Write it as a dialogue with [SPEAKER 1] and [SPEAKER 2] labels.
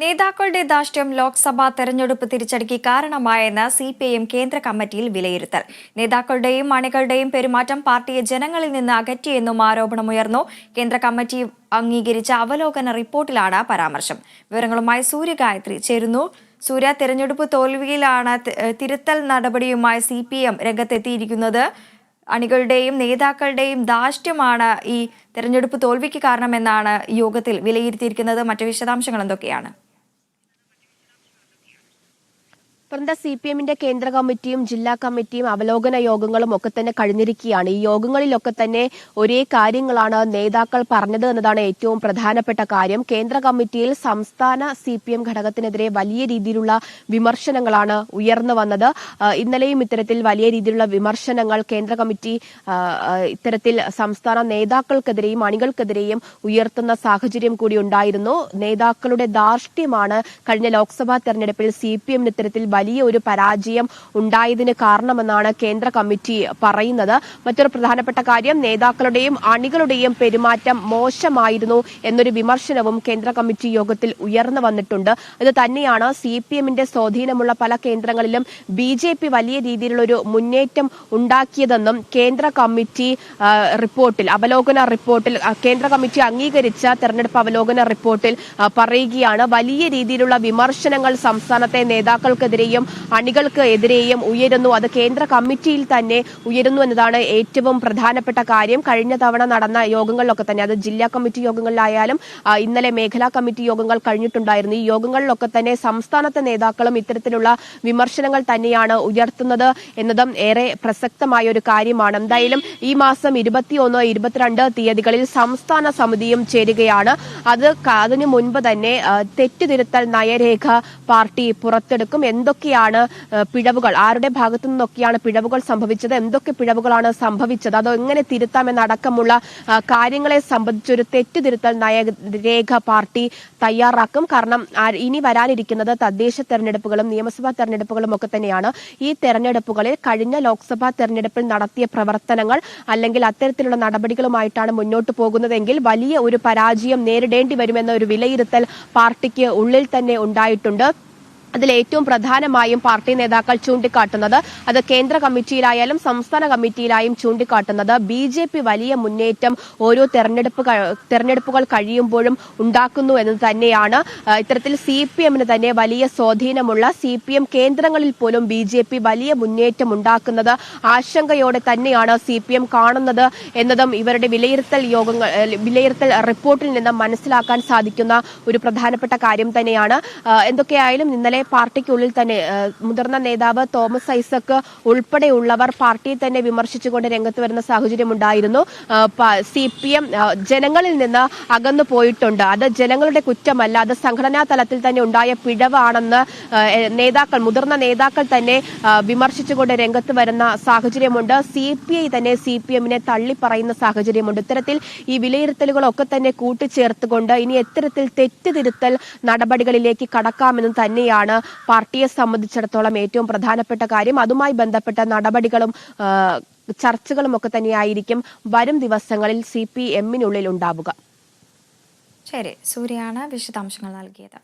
[SPEAKER 1] നേതാക്കളുടെ ധാർഷ്ട്യം ലോക്സഭാ തെരഞ്ഞെടുപ്പ് തിരിച്ചടിക്ക് കാരണമായെന്ന് സി പി ഐ എം കേന്ദ്ര കമ്മിറ്റിയിൽ വിലയിരുത്തൽ. നേതാക്കളുടെയും അണികളുടെയും പെരുമാറ്റം പാർട്ടിയെ ജനങ്ങളിൽ നിന്ന് അകറ്റിയെന്നും ആരോപണമുയർന്നു. കേന്ദ്ര കമ്മിറ്റി അംഗീകരിച്ച അവലോകന റിപ്പോർട്ടിലാണ് പരാമർശം. വിവരങ്ങളുമായി സൂര്യഗായത്രി ചേരുന്നു. സൂര്യ തെരഞ്ഞെടുപ്പ് തോൽവിയിലാണ് തിരുത്തൽ നടപടിയുമായി സി പി എം രംഗത്തെത്തിയിരിക്കുന്നത്. അണികളുടെയും നേതാക്കളുടെയും ധാർഷ്ട്യമാണ് ഈ തെരഞ്ഞെടുപ്പ് തോൽവിക്ക് കാരണമെന്നാണ് യോഗത്തിൽ വിലയിരുത്തിയിരിക്കുന്നത്. മറ്റു വിശദാംശങ്ങൾ എന്തൊക്കെയാണ്?
[SPEAKER 2] വൃന്ദ സി പി എമ്മിന്റെ കേന്ദ്ര കമ്മിറ്റിയും ജില്ലാ കമ്മിറ്റിയും അവലോകന യോഗങ്ങളും ഒക്കെ തന്നെ കഴിഞ്ഞിരിക്കുകയാണ്. ഈ യോഗങ്ങളിലൊക്കെ തന്നെ ഒരേ കാര്യങ്ങളാണ് നേതാക്കൾ പറഞ്ഞത് എന്നതാണ് ഏറ്റവും പ്രധാനപ്പെട്ട കാര്യം. കേന്ദ്ര കമ്മിറ്റിയിൽ സംസ്ഥാന സി പി എം ഘടകത്തിനെതിരെ വലിയ രീതിയിലുള്ള വിമർശനങ്ങളാണ് ഉയർന്നു വന്നത്. ഇന്നലെയും ഇത്തരത്തിൽ വലിയ രീതിയിലുള്ള വിമർശനങ്ങൾ കേന്ദ്ര കമ്മിറ്റി ഇത്തരത്തിൽ സംസ്ഥാന നേതാക്കൾക്കെതിരെയും അണികൾക്കെതിരെയും ഉയർത്തുന്ന സാഹചര്യം കൂടി ഉണ്ടായിരുന്നു. നേതാക്കളുടെ ധാർഷ്ട്യമാണ് കഴിഞ്ഞ ലോക്സഭാ തെരഞ്ഞെടുപ്പിൽ സി പി എമ്മിന് ഇത്തരത്തിൽ വലിയ ഒരു പരാജയം ഉണ്ടായതിന് കാരണമെന്നാണ് കേന്ദ്ര കമ്മിറ്റി പറയുന്നത്. മറ്റൊരു പ്രധാനപ്പെട്ട കാര്യം നേതാക്കളുടെയും അണികളുടെയും പെരുമാറ്റം മോശമായിരുന്നു എന്നൊരു വിമർശനവും കേന്ദ്ര കമ്മിറ്റി യോഗത്തിൽ ഉയർന്നു വന്നിട്ടുണ്ട്. ഇത് തന്നെയാണ് സി പി എമ്മിന്റെ സ്വാധീനമുള്ള പല കേന്ദ്രങ്ങളിലും ബി ജെ പി വലിയ രീതിയിലുള്ള ഒരു മുന്നേറ്റം ഉണ്ടാക്കിയതെന്നും കേന്ദ്ര കമ്മിറ്റി റിപ്പോർട്ടിൽ അവലോകന റിപ്പോർട്ടിൽ കേന്ദ്ര കമ്മിറ്റി അംഗീകരിച്ച തെരഞ്ഞെടുപ്പ് അവലോകന റിപ്പോർട്ടിൽ പറയുകയാണ് വലിയ രീതിയിലുള്ള വിമർശനങ്ങൾ സംസ്ഥാനത്തെ നേതാക്കൾക്കെതിരെയും അണികൾക്ക് എതിരെയും ഉയരുന്നു. അത് കേന്ദ്ര കമ്മിറ്റിയിൽ തന്നെ ഉയരുന്നു എന്നതാണ് ഏറ്റവും പ്രധാനപ്പെട്ട കാര്യം. കഴിഞ്ഞ തവണ നടന്ന യോഗങ്ങളിലൊക്കെ തന്നെ അത് ജില്ലാ കമ്മിറ്റി യോഗങ്ങളിലായാലും ഇന്നലെ മേഖലാ കമ്മിറ്റി യോഗങ്ങൾ കഴിഞ്ഞിട്ടുണ്ടായിരുന്നു. ഈ യോഗങ്ങളിലൊക്കെ തന്നെ സംസ്ഥാനത്തെ നേതാക്കളും ഇത്തരത്തിലുള്ള വിമർശനങ്ങൾ തന്നെയാണ് ഉയർത്തുന്നത് എന്നതും ഏറെ പ്രസക്തമായ ഒരു കാര്യമാണ്. എന്തായാലും ഈ മാസം ഇരുപത്തിയൊന്ന് ഇരുപത്തിരണ്ട് തീയതികളിൽ സംസ്ഥാന സമിതിയും ചേരുകയാണ്. അത് അതിനു മുൻപ് തന്നെ തെറ്റുതിരുത്തൽ നയരേഖ പാർട്ടി പുറത്തെടുക്കും. എന്തൊക്കെയാണ് പിഴവുകൾ? ആരുടെ ഭാഗത്തു നിന്നൊക്കെയാണ് പിഴവുകൾ സംഭവിച്ചത്? എന്തൊക്കെ പിഴവുകളാണ് സംഭവിച്ചത്? അതോ എങ്ങനെ തിരുത്താമെന്നടക്കമുള്ള കാര്യങ്ങളെ സംബന്ധിച്ചൊരു തെറ്റുതിരുത്തൽ നയരേഖ പാർട്ടി തയ്യാറാക്കും. കാരണം ഇനി വരാനിരിക്കുന്നത് തദ്ദേശ തെരഞ്ഞെടുപ്പുകളും നിയമസഭാ തെരഞ്ഞെടുപ്പുകളും ഒക്കെ തന്നെയാണ്. ഈ തെരഞ്ഞെടുപ്പുകളിൽ കഴിഞ്ഞ ലോക്സഭാ തെരഞ്ഞെടുപ്പിൽ നടത്തിയ പ്രവർത്തനങ്ങൾ അല്ലെങ്കിൽ അത്തരത്തിലുള്ള നടപടികളുമായിട്ടാണ് മുന്നോട്ട് പോകുന്നതെങ്കിൽ വലിയ ഒരു പരാജയം നേരിടേണ്ടി വരുമെന്ന ഒരു വിലയിരുത്തൽ പാർട്ടിക്ക് ഉള്ളിൽ തന്നെ ഉണ്ടായിട്ടുണ്ട്. അതിൽ ഏറ്റവും പ്രധാനമായും പാർട്ടി നേതാക്കൾ ചൂണ്ടിക്കാട്ടുന്നത് അത് കേന്ദ്ര കമ്മിറ്റിയിലായാലും സംസ്ഥാന കമ്മിറ്റിയിലായും ചൂണ്ടിക്കാട്ടുന്നത് ബി ജെ പി വലിയ മുന്നേറ്റം ഓരോ തെരഞ്ഞെടുപ്പ് തെരഞ്ഞെടുപ്പുകൾ കഴിയുമ്പോഴും ഉണ്ടാക്കുന്നു എന്ന് തന്നെയാണ്. ഇത്തരത്തിൽ സി പി എമ്മിന് തന്നെ വലിയ സ്വാധീനമുള്ള സി പി എം കേന്ദ്രങ്ങളിൽ പോലും ബി ജെ പി വലിയ മുന്നേറ്റം ഉണ്ടാക്കുന്നത് ആശങ്കയോടെ തന്നെയാണ് സി പി എം കാണുന്നത് എന്നതും ഇവരുടെ വിലയിരുത്തൽ യോഗങ്ങൾ വിലയിരുത്തൽ റിപ്പോർട്ടിൽ നിന്ന് മനസ്സിലാക്കാൻ സാധിക്കുന്ന ഒരു പ്രധാനപ്പെട്ട കാര്യം തന്നെയാണ്. എന്തൊക്കെയായാലും ഇന്നലെ പാർട്ടിക്കുള്ളിൽ തന്നെ മുതിർന്ന നേതാവ് തോമസ് ഐസക് ഉൾപ്പെടെയുള്ളവർ പാർട്ടിയെ തന്നെ വിമർശിച്ചുകൊണ്ട് രംഗത്ത് വരുന്ന സാഹചര്യം ഉണ്ടായിരുന്നു സി പി എം ജനങ്ങളിൽ നിന്ന് അകന്നു പോയിട്ടുണ്ട്. അത് ജനങ്ങളുടെ കുറ്റമല്ല അത് സംഘടനാ തലത്തിൽ തന്നെ ഉണ്ടായ പിഴവാണെന്ന് നേതാക്കൾ മുതിർന്ന നേതാക്കൾ തന്നെ വിമർശിച്ചുകൊണ്ട് രംഗത്ത് വരുന്ന സാഹചര്യമുണ്ട്. സി പി ഐ തന്നെ സി പി എമ്മിനെ തള്ളിപ്പറയുന്ന സാഹചര്യമുണ്ട്. ഇത്തരത്തിൽ ഈ വിലയിരുത്തലുകളൊക്കെ തന്നെ കൂട്ടിച്ചേർത്തുകൊണ്ട് ഇനി എത്തരത്തിൽ തെറ്റുതിരുത്തൽ നടപടികളിലേക്ക് കടക്കാമെന്ന് തന്നെയാണ് പാർട്ടിയെ സംബന്ധിച്ചിടത്തോളം ഏറ്റവും പ്രധാനപ്പെട്ട കാര്യം. അതുമായി ബന്ധപ്പെട്ട നടപടികളും ചർച്ചകളും ഒക്കെ തന്നെയായിരിക്കും വരും ദിവസങ്ങളിൽ സി പി എമ്മിനുള്ളിൽ ഉണ്ടാവുക.
[SPEAKER 1] ശരി. സൂര്യാണ് വിശദാംശങ്ങൾ നൽകിയത്.